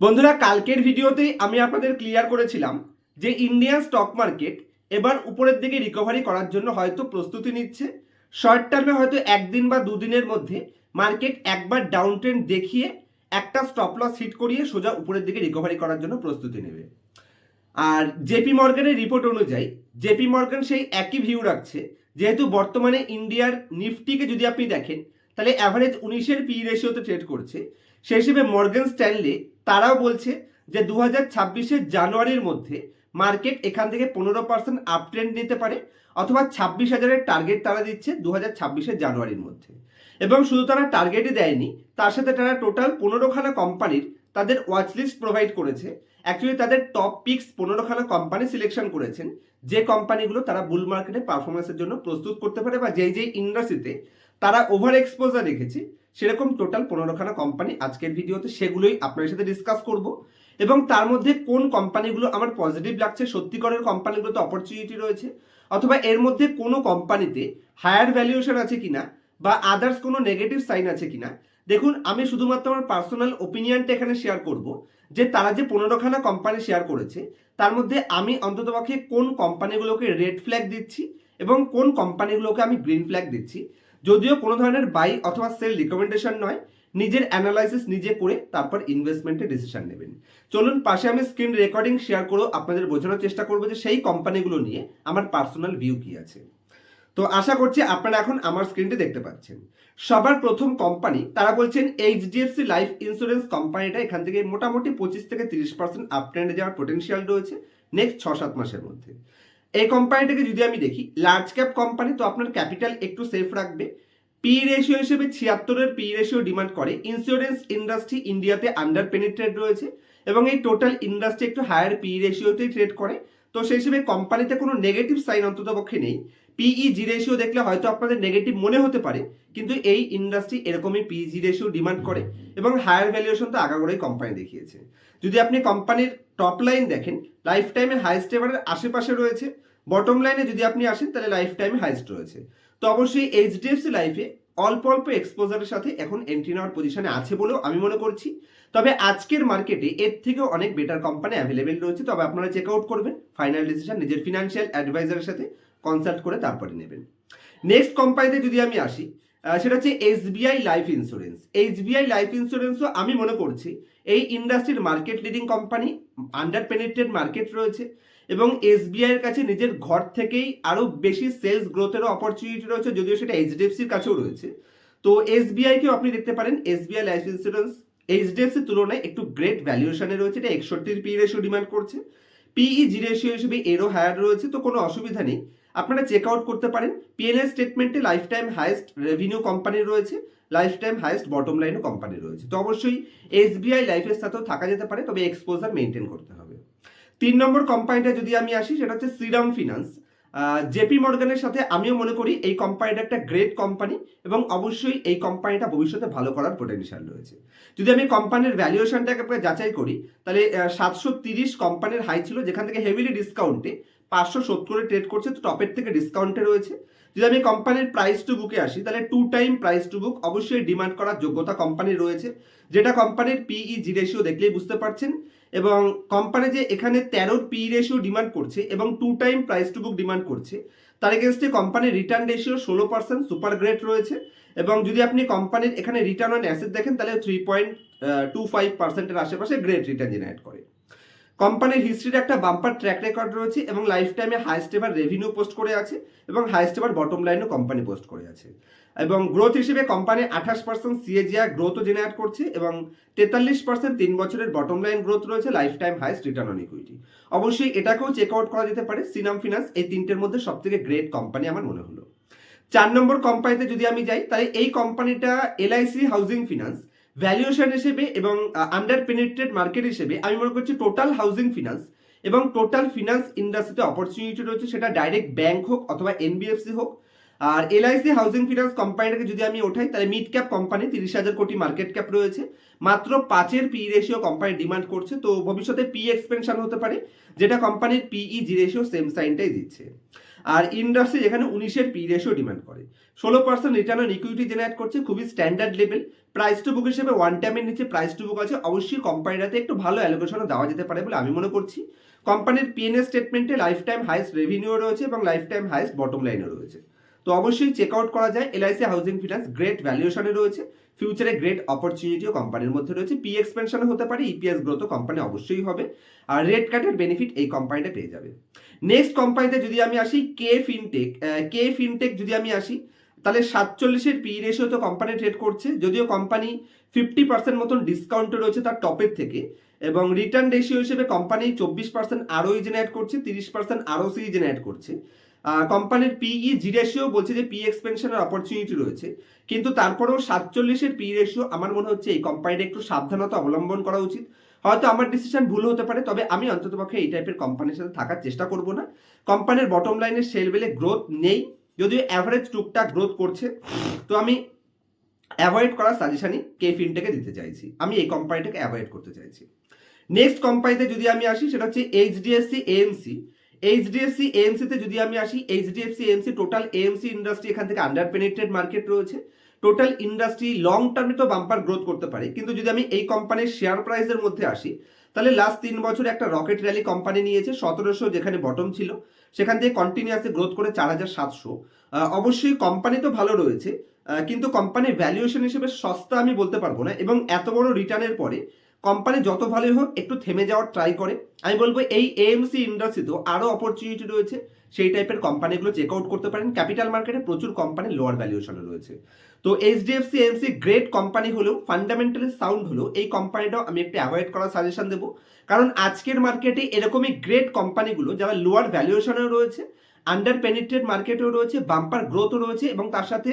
বন্ধুরা, কালকের ভিডিওতেই আমি আপনাদের ক্লিয়ার করেছিলাম যে ইন্ডিয়ান স্টক মার্কেট এবার উপরের দিকে রিকভারি করার জন্য হয়তো প্রস্তুতি নিচ্ছে। শর্ট টার্মে হয়তো একদিন বা দুদিনের মধ্যে মার্কেট একবার ডাউন ট্রেন্ড দেখিয়ে একটা স্টপ লস হিট করিয়ে সোজা উপরের দিকে রিকভারি করার জন্য প্রস্তুতি নেবে। আর জেপি মর্গানের রিপোর্ট অনুযায়ী জেপি মর্গান সেই একই ভিউ রাখছে। যেহেতু বর্তমানে ইন্ডিয়ার নিফটিকে যদি আপনি দেখেন, তাহলে অ্যাভারেজ উনিশের পি রেশিওতে ট্রেড করছে। সেই হিসেবে মর্গান স্ট্যানলে তারাও বলছে যে দু হাজার জানুয়ারির মধ্যে মার্কেট এখান থেকে পনেরো পার্সেন্ট আপ ট্রেন্ড নিতে পারে অথবা ছাব্বিশ হাজারের টার্গেট তারা দিচ্ছে দু হাজার ছাব্বিশের জানুয়ারির মধ্যে। এবং শুধু তারা টার্গেটই দেয়নি, তার সাথে তারা টোটাল পনেরোখানা কোম্পানির তাদের ওয়াচ লিস্ট প্রোভাইড করেছে। অ্যাকচুয়ালি তাদের টপ পিক্স পনেরোখানা কোম্পানি সিলেকশন করেছেন, যে কোম্পানিগুলো তারা বুল মার্কেটে পারফরমেন্সের জন্য প্রস্তুত করতে পারে বা যেই যেই ইন্ডাস্ট্রিতে তারা ওভার এক্সপোজার রেখেছে। সেরকম টোটাল পনেরোখানা কোম্পানি আজকের ভিডিওতে সেগুলোই আপনার সাথে ডিসকাস করব। এবং তার মধ্যে কোন কোম্পানিগুলো আমার পজিটিভ লাগছে, সত্যিকারের কোম্পানিগুলোতে অপরচুনিটি রয়েছে, অথবা এর মধ্যে কোনো কোম্পানিতে হায়ার ভ্যালুয়েশন আছে কিনা, বা আদার্স কোনো নেগেটিভ সাইন আছে কিনা, দেখুন, আমি শুধুমাত্র আমার পার্সোনাল ওপিনিয়নটা এখানে শেয়ার করব, যে তারা যে পনেরোখানা কোম্পানি শেয়ার করেছে, তার মধ্যে আমি অন্ততপক্ষে কোন কোম্পানিগুলোকে রেড ফ্ল্যাগ দিচ্ছি, এবং কোন কোম্পানিগুলোকে আমি গ্রিন ফ্ল্যাগ দিচ্ছি যদিও কোনো ধরনের বাই অথবা সেল রিকমেন্ডেশন নয়, নিজের অ্যানালাইসিস নিজে করে তারপর ইনভেস্টমেন্টের ডিসিশন নেবেন। চলুন পাশে আমি স্ক্রিন রেকর্ডিং শেয়ার করেও আপনাদের বোঝানোর চেষ্টা করব যে সেই কোম্পানিগুলো নিয়ে আমার পার্সোনাল ভিউ কি আছে। তো আশা করছি আপনারা এখন আমার স্ক্রিনটি দেখতে পাচ্ছেন। সবার প্রথম কোম্পানি তারা বলছেন এইচডিএফসি লাইফ ইন্স্যুরেন্স কোম্পানিটা এখান থেকে মোটামুটি পঁচিশ থেকে তিরিশ পার্সেন্ট আপ ট্রেন্ডে যাওয়ার পোটেনশিয়াল রয়েছে নেক্সট ছ সাত মাসের মধ্যে। এই কোম্পানিটাকে যদি আমি দেখি লার্জ ক্যাপ কোম্পানি তো আপনার ক্যাপিটাল একটু সেফ রাখবে। পি রেশিও হিসেবে ছিয়াত্তরের পি রেশিও ডিমান্ড করে। ইন্স্যুরেন্স ইন্ডাস্ট্রি ইন্ডিয়াতে আন্ডার পেনিট্রেট রয়েছে এবং এই টোটাল ইন্ডাস্ট্রি একটু হায়ার পি রেশিওতেই ট্রেড করে। তো সেই হিসেবে কোম্পানিতে কোনো নেগেটিভ সাইন অন্তত পক্ষে নেই। পিই জি রেশিও দেখলে হয়তো আপনাদের নেগেটিভ মনে হতে পারে, কিন্তু এই ইন্ডাস্ট্রি এরকমই পিজি রেশিও ডিমান্ড করে এবং হায়ার ভ্যালুয়েশন তো আগাগোড়াই কোম্পানি দেখিয়েছে। যদি আপনি কোম্পানির টপ লাইন দেখেন লাইফ টাইমে হাইস্ট এবারের আশেপাশে রয়েছে বটম লাইনে যদি আপনি আসেন, তাহলে লাইফ টাইমে হাইস্ট রয়েছে। তো অবশ্যই এইচডিএফসি লাইফে অল্প অল্প এক্সপোজারের সাথে এখন এন্ট্রি নেওয়ার পজিশনে আছে বলেও আমি মনে করছি। তবে আজকের মার্কেটে এর থেকেও অনেক বেটার কোম্পানি অ্যাভেলেবেল রয়েছে, তবে আপনারা চেক আউট করবেন ফাইনাল ডিসিশন নিজের ফিনান্সিয়াল অ্যাডভাইজারের সাথে। কনসাল্ট করে তারপরে নেবেন। নেক্সট কোম্পানিতে যদি আমি আসি সেটা হচ্ছে SBI life insurance HBI life ইন্স্যুরেন্সও আমি মনে করছি, এই ইন্ডাস্ট্রির market leading company under penetrate market রয়েছে এবং এসবিআই এর কাছে নিজের ঘর থেকেই আরও বেশি সেলস গ্রোথেরও অপরচুনিটি রয়েছে, যদিও সেটা এইচডিএফসির কাছেও রয়েছে। তো এস এসবিআইকেও আপনি দেখতে পারেন এসবিআই লাইফ ইন্স্যুরেন্স এইচডিএফসির তুলনায় একটু গ্রেট ভ্যালুয়েশনে রয়েছে, এটা একষট্টির পি রেশিও ডিমান্ড করছে। পিই জি রেশিও হিসেবে এরও হায়ার রয়েছে, তো কোনো অসুবিধা নেই। আপনারা চেক আউট করতে পারেন। পিএনএল স্টেটমেন্টে life time highest revenue company রয়েছে লাইফ টাইম হাইস্ট বটম লাইনও কোম্পানি রয়েছে। তো অবশ্যই এসবিআই লাইফের সাথেও থাকা যেতে পারে, তবে এক্সপোজার মেনটেন করতে হবে। তিন নম্বর কোম্পানিটা যদি আমি আসি, সেটা হচ্ছে শ্রীরাম ফিনান্স জেপি মর্গানের সাথে আমিও মনে করি এই কোম্পানিটা একটা গ্রেট কোম্পানি এবং অবশ্যই এই কোম্পানিটা ভবিষ্যতে ভালো করার পোটেনশিয়াল রয়েছে। যদি আমি কোম্পানির ভ্যালুয়েশনটাকে যাচাই করি, তাহলে সাতশো তিরিশ কোম্পানির হাই ছিল, যেখান থেকে হেভিলি ডিসকাউন্টে পাঁচশো সত্তরে ট্রেড করছে, তো টপের থেকে ডিসকাউন্টে রয়েছে। যদি আমি কোম্পানির প্রাইস টু বুকে আসি, তাহলে two time price to book অবশ্যই ডিমান্ড করার যোগ্যতা কোম্পানির রয়েছে। যেটা কোম্পানির পিই জি রেশিও দেখলেই বুঝতে পারছেন, এবং কোম্পানি যে এখানে তেরোর পি রেশিও ডিমান্ড করছে, এবং two time price to book demand করছে, তার এগেনস্টে কোম্পানির রিটার্ন রেশিও ষোলো পার্সেন্ট সুপার গ্রেট রয়েছে, এবং যদি আপনি কোম্পানির এখানে রিটার্ন অন অ্যাসেট দেখেন, তাহলে থ্রি পয়েন্ট টু ফাইভ পার্সেন্টের আশেপাশে গ্রেট রিটার্ন জেনারেট করে। কোম্পানির হিস্ট্রির একটা বাম্পার ট্র্যাক রেকর্ড রয়েছে এবং লাইফ টাইমে হাইস্ট এবার রেভিনিউ পোস্ট করে আছে এবং হাইস্ট এবার বটম লাইনও কোম্পানি পোস্ট করে আছে। এবং গ্রোথ হিসেবে কোম্পানি আঠাশ পার্সেন্ট সিএজিআর গ্রোথও জেনারেট করছে এবং তেতাল্লিশ পার্সেন্ট তিন বছরের বটম লাইন গ্রোথ রয়েছে life time highest return on equity. অবশ্যই এটাকেও চেক আউট করা যেতে পারে। সিনাম ফিনান্স এই তিনটের মধ্যে সব থেকে গ্রেট কোম্পানি আমার মনে হলো। চার নম্বর কোম্পানিতে যদি আমি যাই, তাহলে এই কোম্পানিটা এলআইসি হাউজিং ফিনান্স। ভ্যালুয়েশন হিসেবে এবং আন্ডার পেনিট্রেট মার্কেট হিসেবে আমি মনে করছি টোটাল হাউজিং ফিনান্স এবং টোটাল ফিনান্স ইন্ডাস্ট্রিতে অপরচুনিটি রয়েছে সেটা ডাইরেক্ট ব্যাংক হোক অথবা এনবিএফসি হোক। আর এলআইসি হাউজিং ফিনান্স কোম্পানিটাকে যদি আমি ওঠাই, তাহলে মিড ক্যাপ কোম্পানি তিরিশ হাজার কোটি মার্কেট ক্যাপ রয়েছে। মাত্র পাঁচের পি রেশিও কোম্পানি ডিমান্ড করছে, তো ভবিষ্যতে পি এক্সপেনশন হতে পারে, যেটা কোম্পানির পিই জি রেশিও সেম সাইনটাই দিচ্ছে। আর ইন্ডাস্ট্রি এখানে উনিশের পি রেশিও ডিমান্ড করে। ষোলো percent return on equity generate করছে, খুবই standard level price to book হিসেবে ওয়ান টাইমের নিচে প্রাইস টু বুক আছে। অবশ্যই কোম্পানিটাতে একটু ভালো অ্যালোকেশনও দেওয়া যেতে পারে বলে আমি মনে করছি। কোম্পানির পিএনএ স্টেটমেন্টে লাইফ টাইম হাইস্ট রেভিনিউ রয়েছে এবং লাইফ টাইম হাইস্ট বটম লাইনও রয়েছে। তো অবশ্যই চেক আউট করা যায়। এলআইসি হাউজিং ফিনান্স গ্রেট ভ্যালুয়েশনে রয়েছে। ফিউচারে গ্রেট অপরচুনিটিও কোম্পানির মধ্যে রয়েছে। পি এক্সপেনশনও হতে পারে। ইপিএস গ্রোথও কোম্পানি অবশ্যই হবে। আর রেড কার্ডের বেনিফিট এই কোম্পানিটা পেয়ে যাবে। নেক্সট কোম্পানিতে যদি আমি আসি কে ফিনটেক কে ফিনটেক যদি আমি আসি, তাহলে সাতচল্লিশের পি রেশিও তো কোম্পানি ট্রেড করছে। যদিও কোম্পানি ফিফটি পার্সেন্ট মতন ডিসকাউন্টে রয়েছে তার টপের থেকে। এবং রিটার্ন রেশিও হিসেবে কোম্পানি চব্বিশ পার্সেন্ট আরওই জেনারেট করছে, তিরিশ পার্সেন্ট আরও সি জেনারেট করছে কোম্পানির পিই জি রেশিও বলছে যে পি এক্সপেনশনের অপরচুনিটি রয়েছে। কিন্তু তারপরেও সাতচল্লিশের পি রেশিও আমার মনে হচ্ছে এই কোম্পানিটা একটু সাবধানতা অবলম্বন করা উচিত। হয়তো আমার ডিসিশন ভুল হতে পারে, তবে আমি অন্ততপক্ষে এই টাইপের কোম্পানির সাথে থাকার চেষ্টা করব না। কোম্পানির বটম লাইনের সেল বেলে গ্রোথ নেই, যদিও অ্যাভারেজ টুকটাক গ্রোথ করছে। তো আমি অ্যাভয়েড করার সাজেশনই কে ফিনটাকে দিতে চাইছি। আমি এই কোম্পানিটাকে অ্যাভয়েড করতে চাইছি। নেক্সট কোম্পানিতে যদি আমি আসি, সেটা হচ্ছে এইচডিএফসি এএমসি এইচডিএফসি এএমসিতে যদি আমি আসি HDFC AMC total AMC industry এখান থেকে আন্ডার পেনিট্রেট মার্কেট রয়েছে। টোটাল ইন্ডাস্ট্রি লং টার্মে তো বাম্পার গ্রোথ করতে পারে। কিন্তু যদি আমি এই কোম্পানির শেয়ার প্রাইসের মধ্যে আসি, তাহলে লাস্ট তিন বছরে একটা রকেট র্যালি কোম্পানি নিয়েছে, সতেরোশো যেখানে বটম ছিল, সেখান থেকে কন্টিনিউয়াসলি গ্রোথ করে চার হাজার সাতশো। অবশ্যই কোম্পানি তো ভালো রয়েছে কিন্তু কোম্পানির ভ্যালুয়েশন হিসেবে সস্তা আমি বলতে পারব না, এবং এত বড় রিটার্নের পরে কোম্পানি যত ভালোই হোক, একটু থেমে যাওয়ার ট্রাই করে। আমি বলব এই এএমসি ইন্ডাস্ট্রিতেও আরও অপরচুনিটি রয়েছে সেই টাইপের কোম্পানিগুলো চেক আউট করতে পারেন। ক্যাপিটাল মার্কেটে প্রচুর কোম্পানি লোয়ার ভ্যালুয়েশনে রয়েছে। তো এইচডিএফসি এমসি গ্রেট কোম্পানি হলেও ফান্ডামেন্টালি সাউন্ড হলেও, এই কোম্পানিটাও আমি একটু অ্যাভয়েড করার সাজেশন দেবো। কারণ আজকের মার্কেটে এরকমই গ্রেট কোম্পানিগুলো যারা লোয়ার ভ্যালুয়েশনেও রয়েছে আন্ডার পেনিট্রেট মার্কেটেও রয়েছে বাম্পার গ্রোথও রয়েছে এবং তার সাথে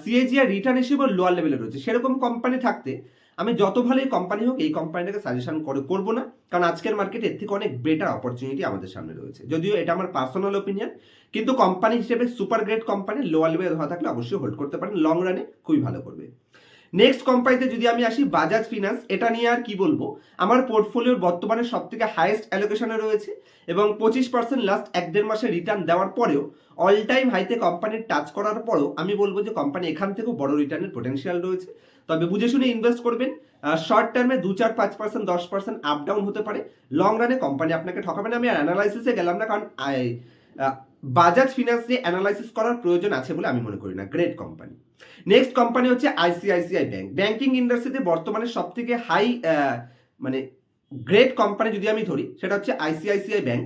সিএজিআর রিটার্ন হিসেবেও লোয়ার লেভেলে রয়েছে। সেরকম কোম্পানি থাকতে আমি যত ভালোই কোম্পানি হোক, এই কোম্পানিটাকে সাজেশন করে করব না। কারণ আজকের মার্কেটে এর থেকে অনেক বেটার অপরচুনিটি আমাদের সামনে রয়েছে। যদিও এটা আমার পার্সোনাল ওপিনিয়ন কিন্তু কোম্পানি হিসেবে সুপার গ্রেট কোম্পানি লোয়ার লেভেলে ধরা থাকলে অবশ্যই হোল্ড করতে পারেন। লং রানে খুবই ভালো করবে। নেক্সট কোম্পানিতে যদি আমি আসি বাজাজ ফিনান্স এটা নিয়ে আর কি বলব? আমার পোর্টফোলিওর বর্তমানে সব থেকে হাইয়েস্ট অ্যালোকেশনে রয়েছে এবং পঁচিশ পার্সেন্ট লাস্ট এক দেড় মাসে রিটার্ন দেওয়ার পরেও অল টাইম হাইতে কোম্পানির টাচ করার পরেও আমি বলব যে কোম্পানি এখান থেকেও বড় রিটার্নের পোটেনশিয়াল রয়েছে। তবে বুঝে শুনে ইনভেস্ট করবেন। শর্ট টার্মে দু চার, পাঁচ পার্সেন্ট দশ পার্সেন্ট আপ ডাউন হতে পারে। লং রানে কোম্পানি আপনাকে ঠকাবে না। আমি অ্যানালাইসিসে গেলাম না। কারণ বাজাজ ফিনান্স নিয়ে অ্যানালাইসিস করার প্রয়োজন আছে বলে আমি মনে করি না। গ্রেট কোম্পানি নেক্সট কোম্পানি হচ্ছে আইসিআইসিআই ব্যাংক ব্যাংকিং ইন্ডাস্ট্রিতে বর্তমানে সব থেকে হাই মানে গ্রেট কোম্পানি যদি আমি ধরি, সেটা হচ্ছে আইসিআইসিআই ব্যাংক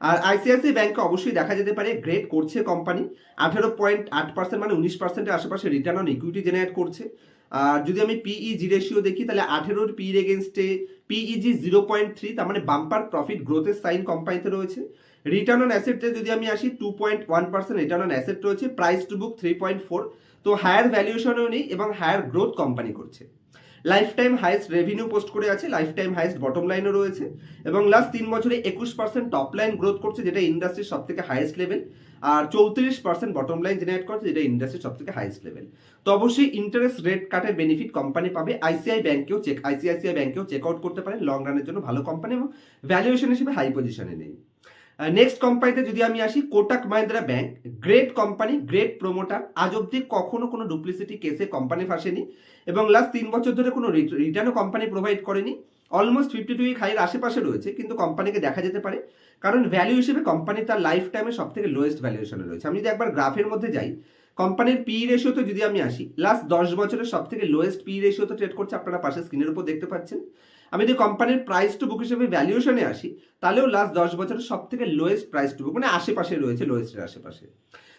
আর আইসিআইসিআই ব্যাংকে অবশ্যই দেখা যেতে পারে গ্রেট করছে কোম্পানি আঠেরো পয়েন্ট আট পার্সেন্ট মানে উনিশ পার্সেন্টের আশেপাশে রিটার্ন অন ইকুইটি জেনারেট করছে। আর যদি আমি পিই জি রেশিও দেখি, তাহলে আঠেরোর পির এগেনস্টে পিইজি জিরো পয়েন্ট থ্রি তার মানে বাম্পার প্রফিট গ্রোথের সাইন কোম্পানিতে রয়েছে। রিটার্ন অন অ্যাসেটে যদি আমি আসি two point one percent return on asset রয়েছে price to book three point four তো হায়ার ভ্যালুয়েশনও নেই এবং হায়ার গ্রোথ কোম্পানি করছে। Life time highest revenue post করে আছে লাইফ টাইম হাইস্ট বটম লাইনও রয়েছে এবং লাস্ট তিন বছরে একুশ পার্সেন্ট টপ লাইন গ্রোথ করছে, যেটা ইন্ডাস্ট্রির সব থেকে হাইয়েস্ট লেভেল আর চৌত্রিশ পার্সেন্ট বটম লাইন জেনারেট করছে, যেটা ইন্ডাস্ট্রির সব থেকে হাইয়েস্ট লেভেল তো অবশ্যই ইন্টারেস্ট রেট কাটের বেনিফিট কোম্পানি পাবে আইসিআই ব্যাংকেও চেক আইসিআইসিআই ব্যাংকেও চেক আউট করতে পারেন লং রানের জন্য ভালো কোম্পানি এবং ভ্যালুয়েশন হিসেবে হাই পজিশনে নেই। নেক্সট কোম্পানিতে যদি আমি আসি Kotak Mahindra bank great company great promoter আজ অব্দি কখনো কোনো ডুপ্লিসিটি কেসে কোম্পানি ফাঁসেনি এবং লাস্ট তিন বছর ধরে কোনো রিটার্নও কোম্পানি প্রোভাইড করেনি। অলমোস্ট ফিফটি টু হাইয়ের আশেপাশে রয়েছে, কিন্তু কোম্পানিকে দেখা যেতে পারে। কারণ ভ্যালু হিসেবে কোম্পানি তার লাইফ টাইমে সব থেকে লোয়েস্ট ভ্যালুয়েশনে রয়েছে। আমি যদি একবার গ্রাফের মধ্যে যাই কোম্পানির পি রেশিওতে যদি আমি আসি লাস্ট দশ বছরের সব থেকে লোয়েস্ট পি রেশিওতে ট্রেড করছে আপনারা পাশে স্ক্রিনের উপর দেখতে পাচ্ছেন। আমি যদি কোম্পানির প্রাইস টু বুক হিসেবে ভ্যালুয়েশনে আসি, তাহলেও লাস্ট দশ বছরের সব থেকে লোয়েস্ট প্রাইস টু বুক মানে আশেপাশে রয়েছে লোয়েস্টের আশেপাশে।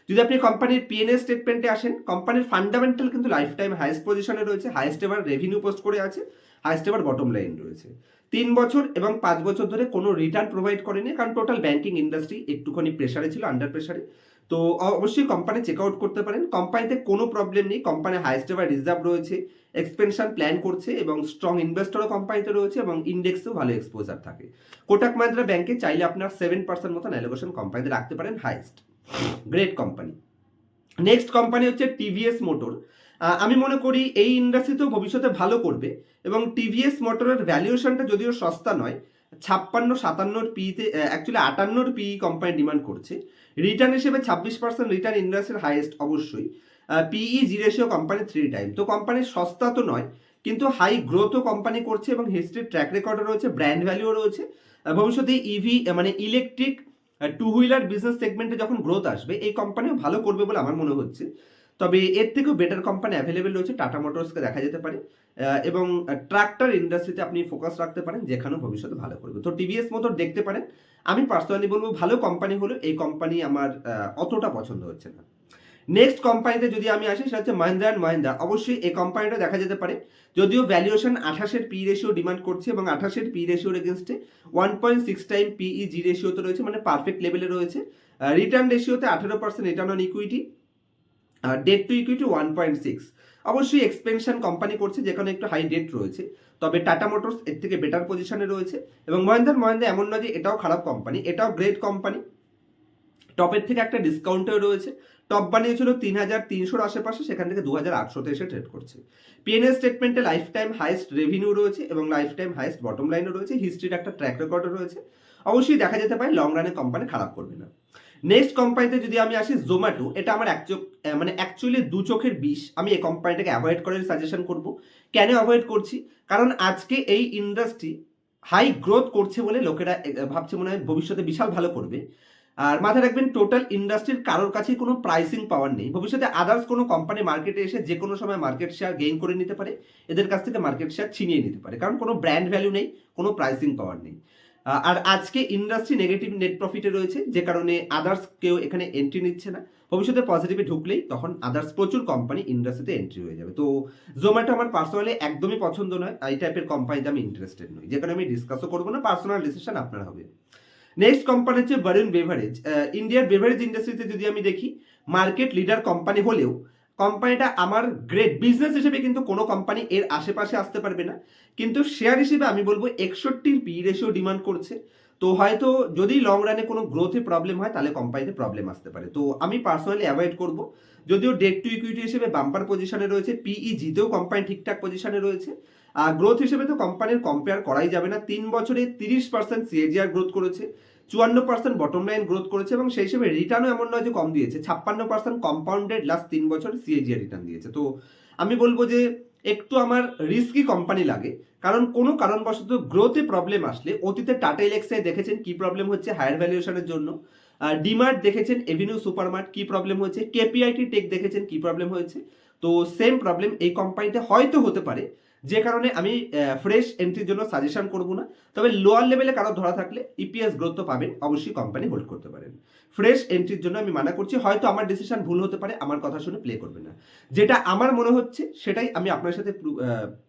যদি আপনি কোম্পানির পিএনএ স্টেটমেন্টে আসেন কোম্পানির ফান্ডামেন্টাল কিন্তু লাইফ টাইম হাইস্ট পজিশনে রয়েছে হাইস্ট এবার রেভিনিউ পোস্ট করে আছে হাইস্ট এবার বটম লাইন রয়েছে। তিন বছর এবং পাঁচ বছর ধরে কোনো রিটার্ন প্রোভাইড করেনি, কারণ টোটাল ব্যাংকিং ইন্ডাস্ট্রি একটুখানি প্রেশারে ছিল আন্ডার প্রেশারে তো অবশ্যই কোম্পানি চেক আউট করতে পারেন। কোম্পানিতে কোনো প্রবলেম নেই। কোম্পানি হাইস্ট এবার রিজার্ভ রয়েছে এক্সপেনশন প্ল্যান করছে এবং স্ট্রং ইনভেস্টরও কোম্পানিতে রয়েছে এবং ইন্ডেক্সেও ভালো এক্সপোজার থাকে। কোটাক মাহিন্দ্রা ব্যাংকে চাইলে আপনার সেভেন পার্সেন্ট মতন অ্যালোকেশন কোম্পানিতে রাখতে পারেন highest great company next company হচ্ছে টিভিএস মোটর আমি মনে করি এই ইন্ডাস্ট্রিতেও ভবিষ্যতে ভালো করবে এবং টিভিএস মোটরের ভ্যালুয়েশনটা যদিও সস্তা নয়, ছাপ্পান্ন সাতান্নর পিতে অ্যাকচুয়ালি আটান্নর পি কোম্পানি ডিমান্ড করছে। রিটার্ন হিসেবে ছাব্বিশ পার্সেন্ট রিটার্ন ইন্ডাস্ট্রির হাইয়েস্ট অবশ্যই। PE G ratio company three time তো কোম্পানির সস্তা তো নয়, কিন্তু হাই গ্রোথও কোম্পানি করছে এবং হিস্ট্রির ট্র্যাক রেকর্ডও রয়েছে ব্র্যান্ড ভ্যালুও রয়েছে। ভবিষ্যতে ইভি মানে electric two wheeler business segment যখন গ্রোথ আসবে, এই কোম্পানিও ভালো করবে বলে আমার মনে হচ্ছে। তবে এর থেকেও বেটার কোম্পানি অ্যাভেলেবেল রয়েছে টাটা মোটরসকে দেখা যেতে পারে এবং ট্রাক্টর ইন্ডাস্ট্রিতে আপনি ফোকাস রাখতে পারেন, যেখানেও ভবিষ্যতে ভালো করবে। তো টিভিএস মোটর দেখতে পারেন। আমি পার্সোনালি বলব, ভালো কোম্পানি হলো, এই কোম্পানি আমার অতটা পছন্দ হচ্ছে না। নেক্সট কোম্পানিতে যদি আমি আসি, সেটা হচ্ছে মাহিন্দ্রা অ্যান্ড মাহিন্দ্রা অবশ্যই এই কোম্পানিটা দেখা যেতে পারে। যদিও ভ্যালুয়েশন আঠাশের পি রেশিও ডিমান্ড করছে এবং আঠাশের পি রেশিওর এগেনস্টে one point six time P E G রেশিওতে রয়েছে মানে পারফেক্ট লেভেলে রয়েছে। রিটার্ন রেশিওতে আঠেরো percent return on equity debt to equity one point six অবশ্যই এক্সপেনশন কোম্পানি করছে, যেখানে একটু হাই ডেট রয়েছে। তবে টাটা মোটরস এর থেকে বেটার পজিশনে রয়েছে। এবং মহেন্দ্র মহেন্দ্র এমন নয় যে এটাও খারাপ কোম্পানি এটাও গ্রেট কোম্পানি টপের থেকে একটা ডিসকাউন্টেও রয়েছে। টপ বানিয়েছিল তিন হাজার তিনশোর আশেপাশে, সেখান থেকে দু হাজার আটশোতে এসে ট্রেড করছে। পিএনএল স্টেটমেন্টে লাইফ টাইম হাইস্ট রেভিনিউ রয়েছে এবং লাইফ টাইম হাইস্ট বটম লাইনও রয়েছে। হিস্ট্রির একটা ট্র্যাক রেকর্ডও রয়েছে। অবশ্যই দেখা যেতে পারে লং রানে কোম্পানি খারাপ করবে না। নেক্সট কোম্পানিতে যদি আমি আসি জোম্যাটো এটা আমার এক চোখ মানে অ্যাকচুয়ালি দু চোখের বিষ। আমি এই কোম্পানিটাকে অ্যাভয়েড করার সাজেশন করব। কেন অ্যাভয়েড করছি? কারণ আজকে এই ইন্ডাস্ট্রি হাই গ্রোথ করছে বলে লোকেরা ভাবছে মনে হয় ভবিষ্যতে বিশাল ভালো করবে। আর মাথায় রাখবেন টোটাল ইন্ডাস্ট্রির কারোর কাছেই কোনো প্রাইসিং পাওয়ার নেই। ভবিষ্যতে আদার্স কোনো কোম্পানি মার্কেটে এসে যে কোনো সময় মার্কেট শেয়ার গেইন করে নিতে পারে। এদের কাছ থেকে মার্কেট শেয়ার ছিনিয়ে নিতে পারে। কারণ কোনো ব্র্যান্ড ভ্যালু নেই, কোনো প্রাইসিং পাওয়ার নেই। আর আজকে ইন্ডাস্ট্রি নেগেটিভ নেট প্রফিটে রয়েছে, যে কারণে আদার্স কেউ এখানে এন্ট্রি নিচ্ছে না। ভবিষ্যতে পজিটিভে ঢুকলেই তখন আদার্স প্রচুর কোম্পানি ইন্ডাস্ট্রিতে এন্ট্রি হয়ে যাবে। তো জোম্যাটো আমার পার্সোনালি একদমই পছন্দ নয়, এই টাইপের কোম্পানিতে আমি ইন্টারেস্টেড নই। যেখানে আমি ডিসকাসও করব না পার্সোনাল ডিসিশন আপনার হবে। নেক্সট কোম্পানি হচ্ছে বারুন বেভারেজ ইন্ডিয়ার বেভারেজ ইন্ডাস্ট্রিতে যদি আমি দেখি মার্কেট লিডার কোম্পানি হলেও কোম্পানিটা আমার গ্রেট বিজনেস হিসেবে কিন্তু কোনো কোম্পানি এর আশেপাশে আসতে পারবে না। কিন্তু শেয়ার হিসেবে আমি বলব একষট্টির পি রেশিও ডিমান্ড করছে। তো হয়তো যদি লং রানে কোনো গ্রোথে প্রবলেম হয়, তাহলে কোম্পানিতে প্রবলেম আসতে পারে। তো আমি পার্সোনালি অ্যাভয়েড করব। যদিও ডেট টু ইকুইটি হিসেবে বাম্পার পজিশনে রয়েছে পিই জিতেও কোম্পানি ঠিকঠাক পজিশনে রয়েছে। আর গ্রোথ হিসেবে তো কোম্পানির কম্পেয়ার করাই যাবে না। তিন বছরে তিরিশ পার্সেন্ট সিএজিআর গ্রোথ করেছে। চুয়ান্ন পার্সেন্ট বটম লাইন গ্রোথ করেছে এবং সেই হিসেবে রিটার্নও এমন নয় যে কম দিয়েছে। ছাপ্পান্ন পার্সেন্ট কম্পাউন্ডেড লাস্ট তিন বছর সিএজিআর রিটার্ন দিয়েছে। তো আমি বলব যে একটু আমার রিস্কি কোম্পানি লাগে, কারণ কোনো কারণবশত গ্রোথে প্রবলেম আসলে অতীতে টাটা এলেক্সায় দেখেছেন কি প্রবলেম হচ্ছে হায়ার ভ্যালুয়েশনের জন্য। ডিমার্ট দেখেছেন এভিনিউ সুপারমার্ট কি প্রবলেম হয়েছে কেপিআইটি টেক দেখেছেন কি প্রবলেম হয়েছে। তো সেম প্রবলেম এই কোম্পানিতে হয়তো হতে পারে। যে কারণে আমি ফ্রেশ এন্ট্রির জন্য সাজেশন করব না। তবে লোয়ার লেভেলে কারও ধরা থাকলে ইপিএস গ্রোথ তো পাবেন, অবশ্যই কোম্পানি হোল্ড করতে পারেন। ফ্রেশ এন্ট্রির জন্য আমি মানা করছি, হয়তো আমার ডিসিশন ভুল হতে পারে, আমার কথা শুনে প্লে করবে না। যেটা আমার মনে হচ্ছে, সেটাই আমি আপনার সাথে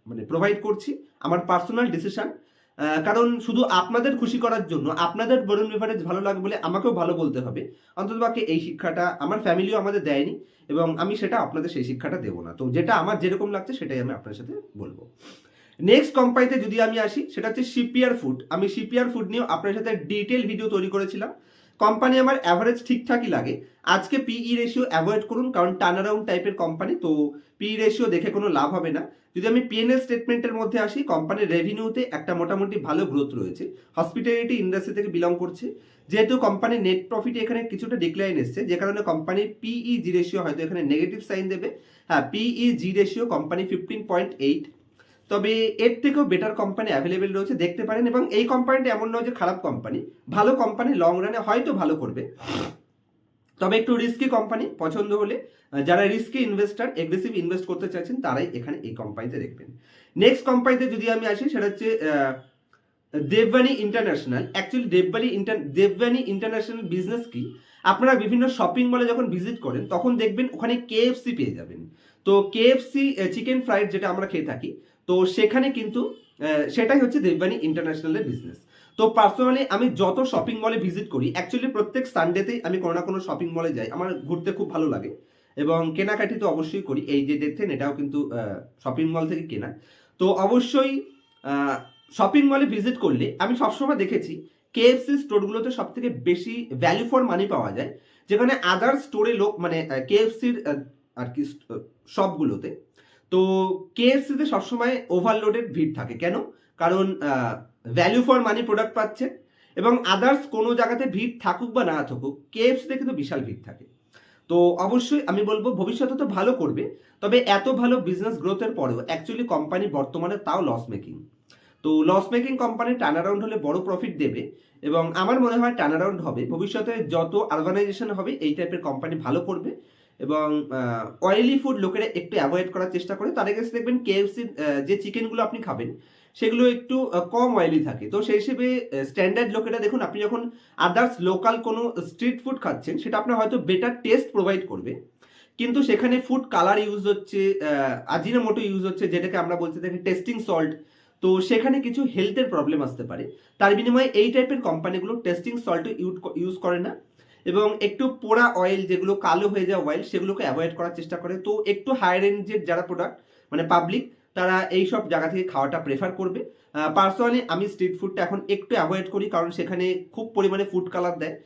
মানে প্রোভাইড করছি। আমার পার্সোনাল ডিসিশন কারণ শুধু আপনাদের খুশি করার জন্য, আপনাদের বরুণ রেফারেন্স ভালো লাগে বলে আমাকেও ভালো বলতে হবে। অন্তত বাকি এই শিক্ষাটা আমার ফ্যামিলিও আমাদের দেয়নি এবং আমি সেটা আপনাদের সেই শিক্ষাটা দেবো না। তো যেটা আমার যেরকম লাগছে সেটাই আমি আপনার সাথে বলব। নেক্সট কোম্পানিতে যদি আমি আসি, সেটা হচ্ছে শিপিয়ার ফুড আমি শিপিয়ার ফুড নিয়েও আপনার সাথে ডিটেল ভিডিও তৈরি করেছিলাম। কোম্পানি আমার অ্যাভারেজ ঠিকঠাকই লাগে। আজকে পিই রেশিও অ্যাভয়েড করুন, কারণ টার্ন অ্যারাউন্ড টাইপের কোম্পানি তো পিই রেশিও দেখে কোনো লাভ হবে না। যদি আমি পিএনএল স্টেটমেন্টের মধ্যে আসি কোম্পানির রেভিনিউতে একটা মোটামুটি ভালো গ্রোথ রয়েছে। হসপিটালিটি ইন্ডাস্ট্রি থেকে বিলং করছে। যেহেতু কোম্পানির নেট প্রফিট এখানে কিছুটা ডিক্লাইন এসছে, যে কারণে কোম্পানির পিই জি রেশিও হয়তো এখানে নেগেটিভ সাইন দেবে। হ্যাঁ P E G ratio company fifteen point eight তবে এর থেকেও বেটার কোম্পানি অ্যাভেলেবেল রয়েছে দেখতে পারেন। এবং এই কোম্পানিটা এমন নয় যে খারাপ কোম্পানি ভালো কোম্পানি লং রানে হয়তো ভালো করবে। তবে একটু রিস্কি কোম্পানি পছন্দ হলে যারা রিস্কি ইনভেস্টার এগ্রেসিভ ইনভেস্ট করতে চাইছেন তারাই এখানে এই কোম্পানিতে দেখবেন। নেক্সট কোম্পানিতে যদি আমি আসি সেটা হচ্ছে আহ, Debbani international actually Debbani inter Debbani international business কি? আপনারা বিভিন্ন শপিং মলে যখন ভিজিট করেন তখন দেখবেন ওখানে কেএফসি পেয়ে যাবেন। তো কেএফসি চিকেন ফ্রাইড যেটা আমরা খেয়ে থাকি তো সেখানে কিন্তু সেটাই হচ্ছে দেববাণী ইন্টারন্যাশনালের বিজনেস তো পার্সোনালি আমি যত শপিং মলে ভিজিট করি অ্যাকচুয়ালি প্রত্যেক সানডেতেই আমি কোনো না কোনো শপিং মলে যাই। আমার ঘুরতে খুব ভালো লাগে। এবং কেনাকাটি তো অবশ্যই করি। এই যে দেখছেন, এটাও কিন্তু শপিং মল থেকে কেনা। তো অবশ্যই শপিং মলে ভিজিট করলে আমি সবসময় দেখেছি কেএফসি স্টোরগুলোতে সব থেকে বেশি ভ্যালু ফর মানি পাওয়া যায়। যেখানে আদার স্টোরে লোক মানে কেএফসির আর কি শপগুলোতে তো কেএফসিতে সবসময় ওভারলোডেড ভিড় থাকে। কেন? কারণ ভ্যালু ফর মানি প্রোডাক্ট পাচ্ছে এবং আদার্স কোনো জায়গাতে ভিড় থাকুক বা না থাকুক কেএফসিতে কিন্তু বিশাল ভিড় থাকে। তো অবশ্যই আমি বলব, ভবিষ্যতে তো ভালো করবে, তবে এত ভালো বিজনেস গ্রোথের পরেও অ্যাকচুয়ালি কোম্পানি বর্তমানে তাও লস মেকিং তো loss making company turn around হলে বড় প্রফিট দেবে এবং আমার মনে হয় টার্ন অ্যারাউন্ড হবে। ভবিষ্যতে যত অর্গানাইজেশন হবে, এই টাইপের কোম্পানি ভালো করবে। এবং অয়েলি ফুড লোকেরা একটু অ্যাভয়েড করার চেষ্টা করে। তাদের কাছে দেখবেন কেএফসির যে চিকেনগুলো আপনি খাবেন, সেগুলো একটু কম অয়েলি থাকে। তো সেই হিসেবে স্ট্যান্ডার্ড লোকেরা দেখুন, আপনি যখন আদার্স লোকাল কোনো স্ট্রিট ফুড খাচ্ছেন, সেটা আপনার হয়তো বেটার টেস্ট প্রোভাইড করবে। কিন্তু সেখানে ফুড কালার ইউজ হচ্ছে আজিনোমোটো ইউজ হচ্ছে, যেটাকে আমরা বলতে থাকি টেস্টিং সল্ট তো সেখানে কিছু হেলথের প্রবলেম আসতে পারে। তার বিনিময়ে এই টাইপের কোম্পানিগুলো টেস্টিং সল্ট ইউজ করে না। এবং একটু পোড়া অয়েল যেগুলো কালো হয়ে যায় অয়েল সেগুলোকে অ্যাভয়েড করার চেষ্টা করে। তো একটু হাই রেঞ্জের যারা প্রোডাক্ট মানে পাবলিক তারা এই সব জায়গা থেকে খাওয়াটা প্রেফার করবে। পার্সোনালি আমি স্ট্রিট ফুডটা এখন একটু অ্যাভয়েড করি কারণ সেখানে খুব পরিমাণে ফুড কালার দেয়।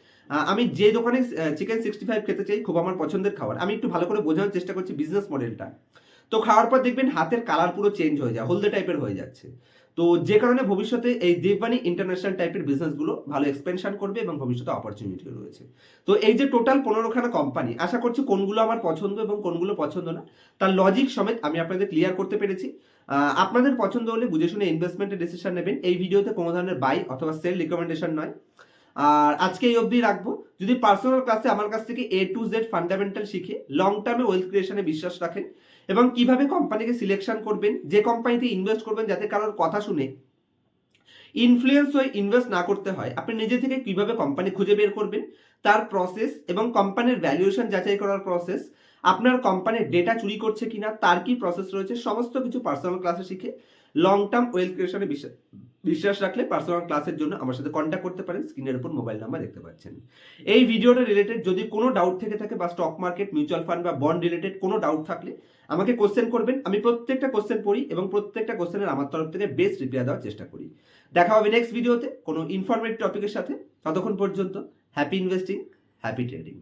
আমি যে দোকানে চিকেন সিক্সটি ফাইভ খেতে চাই খুব আমার পছন্দের খাবার। আমি একটু ভালো করে বোঝানোর চেষ্টা করছি বিজনেস মডেলটা তো খাওয়ার পর দেখবেন হাতের কালার পুরো চেঞ্জ হয়ে যায়, হলদে টাইপের হয়ে যাচ্ছে। তো যে কারণে ভবিষ্যতে এই দেববাণী ইন্টারন্যাশনাল টাইপের বিজনেসগুলো ভালো এক্সপেনশন করবে এবং ভবিষ্যতে অপরচুনিটি রয়েছে। তো এই যে টোটাল পনেরোখানা কোম্পানি আশা করছি কোনগুলো আমার পছন্দ এবং কোনগুলো পছন্দ না, তার লজিক সমেত আমি আপনাদের ক্লিয়ার করতে পেরেছি। আপনাদের পছন্দ হলে বুঝে শুনে ইনভেস্টমেন্টের ডিসিশন নেবেন। এই ভিডিওতে কোনো ধরনের বাই অথবা সেল রিকমেন্ডেশন নয়। আর আজকে এই অবধি রাখব। যদি পার্সোনাল ক্লাসে আমার কাছ থেকে এ টু জেড ফান্ডামেন্টাল শিখে লং টার্মে ওয়েলথ ক্রিয়েশনে বিশ্বাস রাখেন এবং কীভাবে কোম্পানিকে সিলেকশন করবেন, যে কোম্পানিতে ইনভেস্ট করবেন যাতে কারোর কথা শুনে। ইনফ্লুয়েন্স হয়ে ইনভেস্ট না করতে হয়, আপনি নিজে থেকে কীভাবে কোম্পানি খুঁজে বের করবেন, তার প্রসেস এবং কোম্পানির ভ্যালুয়েশন যাচাই করার প্রসেস আপনার কোম্পানির ডেটা চুরি করছে কিনা, তার কি প্রসেস রয়েছে, সমস্ত কিছু পার্সোনাল ক্লাসে শিখে লং টার্ম ওয়েলথ ক্রিয়েশনে বিশ্বাস বিশ্বাস রাখলে পার্সোনাল ক্লাসের জন্য আমার সাথে কন্ট্যাক্ট করতে পারেন স্ক্রিনের উপর মোবাইল নাম্বার দেখতে পাচ্ছেন। এই ভিডিওটা রিলেটেড যদি কোনো ডাউট থেকে থাকে বা স্টক মার্কেট মিউচুয়াল ফান্ড বা বন্ড রিলেটেড কোনো ডাউট থাকলে আমাকে কোশ্চেন করবেন। আমি প্রত্যেকটা কোশ্চেন পড়ি এবং প্রত্যেকটা কোশ্চেনের আমার তরফ থেকে বেস্ট রিপ্লাই দেওয়ার চেষ্টা করি। দেখা হবে নেক্সট ভিডিওতে কোনো ইনফরমেটিভ টপিকের সাথে। ততক্ষণ পর্যন্ত হ্যাপি ইনভেস্টিং হ্যাপি ট্রেডিং